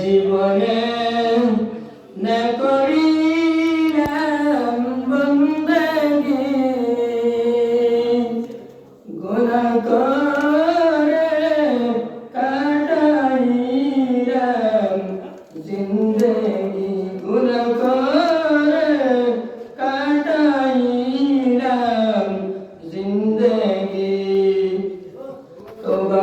জীবনে না করি গুণা করে কাটাই জিন্দগি গুণা করে কাটাই জিন্দগি তোবা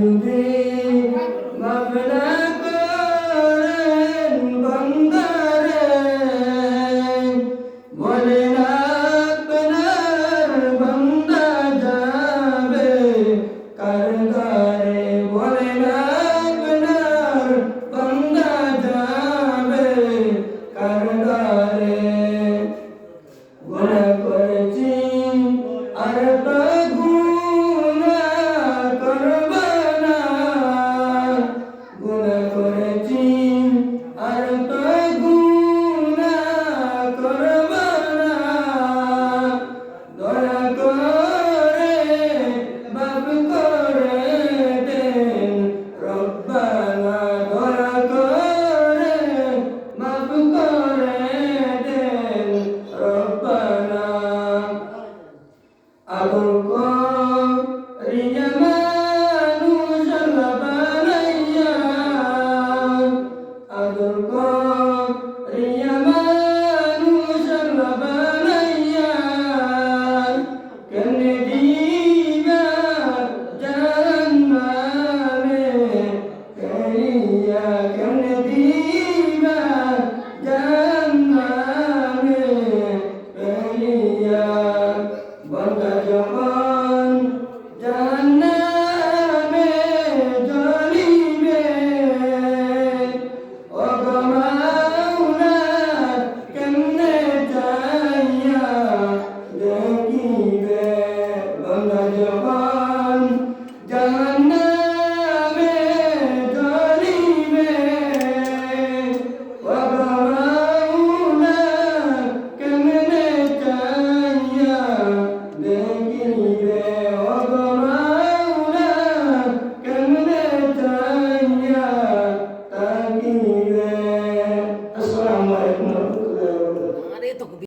you আলোক